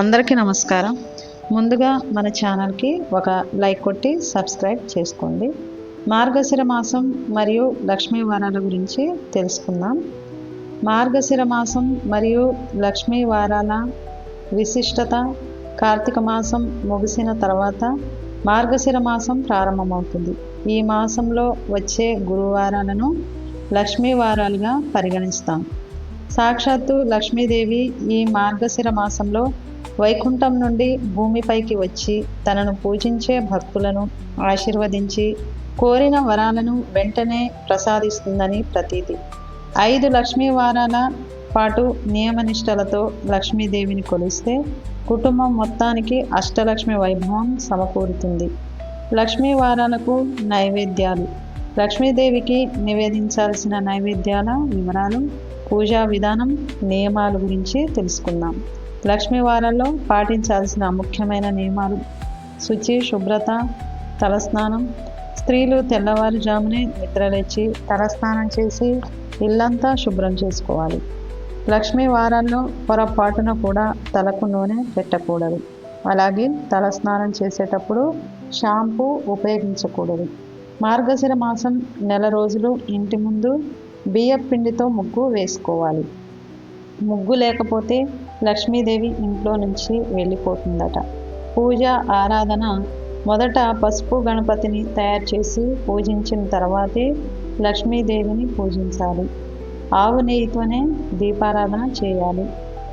అందరికీ నమస్కారం. ముందుగా మన ఛానల్కి ఒక లైక్ కొట్టి సబ్స్క్రైబ్ చేసుకోండి. మార్గశిర మాసం మరియు లక్ష్మీ వారాల గురించి తెలుసుకుందాం. మార్గశిర మాసం మరియు లక్ష్మీ వారాల విశిష్టత కార్తీక మాసం ముగిసిన తర్వాత మార్గశిర మాసం ప్రారంభమవుతుంది. ఈ మాసంలో వచ్చే గురువారాలను లక్ష్మీ వారాలుగా పరిగణిస్తాం. సాక్షాత్తు లక్ష్మీదేవి ఈ మార్గశిర మాసంలో వైకుంఠం నుండి భూమిపైకి వచ్చి తనను పూజించే భక్తులను ఆశీర్వదించి కోరిన వరాలను వెంటనే ప్రసాదిస్తుందని ప్రతీతి. ఐదు లక్ష్మీ వారాల పాటు నియమనిష్టలతో లక్ష్మీదేవిని కొలిస్తే కుటుంబం మొత్తానికి అష్టలక్ష్మి వైభవం సమకూరుతుంది. లక్ష్మీ వారాలకు నైవేద్యాలు. లక్ష్మీదేవికి నివేదించాల్సిన నైవేద్యాల వివరాలు పూజా విధానం నియమాల గురించి తెలుసుకుందాం. లక్ష్మీ వారంలో పాటించాల్సిన ముఖ్యమైన నియమాలు. శుచి శుభ్రత తలస్నానం. స్త్రీలు తెల్లవారుజామునే నిద్రలేచి తలస్నానం చేసి ఇల్లంతా శుభ్రం చేసుకోవాలి. లక్ష్మీ వారాల్లో పొరపాటున కూడా తలకు నూనె పెట్టకూడదు. అలాగే తలస్నానం చేసేటప్పుడు షాంపూ ఉపయోగించకూడదు. మార్గశిర మాసం నెల రోజులు ఇంటి ముందు బియ్యపిండితో ముగ్గు వేసుకోవాలి. ముగ్గు లేకపోతే లక్ష్మీదేవి ఇంట్లో నుంచి వెళ్ళిపోతుందట. పూజ ఆరాధన మొదట పసుపు గణపతిని తయారు చేసి పూజించిన తర్వాతే లక్ష్మీదేవిని పూజించాలి. ఆవు నెయ్యితోనే దీపారాధన చేయాలి.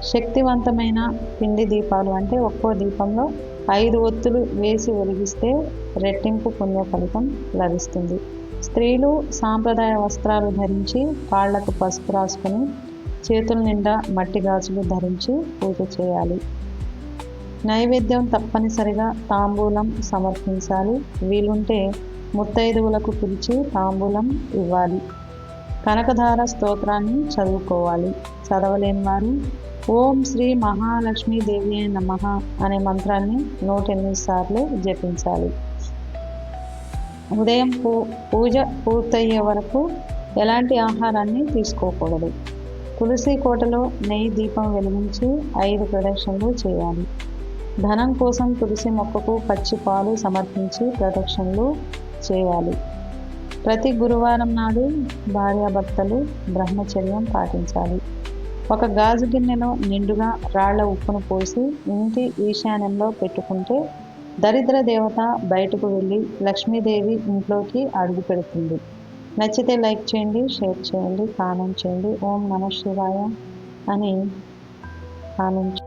శక్తివంతమైన పిండి దీపాలు అంటే ఒక్కో దీపంలో ఐదు ఒత్తులు వేసి వెలిగిస్తే రెట్టింపు పుణ్య ఫలితం లభిస్తుంది. స్త్రీలు సాంప్రదాయ వస్త్రాలు ధరించి కాళ్ళకు పసుపు రాసుకొని చేతుల నిండా మట్టి గాజులు ధరించి పూజ చేయాలి. నైవేద్యం తప్పనిసరిగా తాంబూలం సమర్పించాలి. వీలుంటే ముత్తైదువులకు పిలిచి తాంబూలం ఇవ్వాలి. కనకధార స్తోత్రాన్ని చదువుకోవాలి. చదవలేని వారు ఓం శ్రీ మహాలక్ష్మీదేవి నమ అనే మంత్రాన్ని నూట ఎనిమిది సార్లు జపించాలి. ఉదయం పూ పూజ పూర్తయ్యే వరకు ఎలాంటి ఆహారాన్ని తీసుకోకూడదు. తులసి కోటలో నెయ్యి దీపం వెలిగించి ఐదు ప్రదక్షిణలు చేయాలి. ధనం కోసం తులసి మొక్కకు పచ్చి పాలు సమర్పించి ప్రదక్షిణలు చేయాలి. ప్రతి గురువారం నాడు భార్యాభర్తలు బ్రహ్మచర్యం పాటించాలి. ఒక గాజు గిన్నెలో నిండుగా రాళ్ళ ఉప్పును పోసి ఇంటి ఈశాన్యంలో పెట్టుకుంటే దరిద్ర దేవత బయటకు వెళ్ళి లక్ష్మీదేవి ఇంట్లోకి అడుగు పెడుతుంది. నచ్చితే లైక్ చేయండి షేర్ చేయండి కామెంట్ చేయండి. ఓం నమ శివాయ అని కామెంట్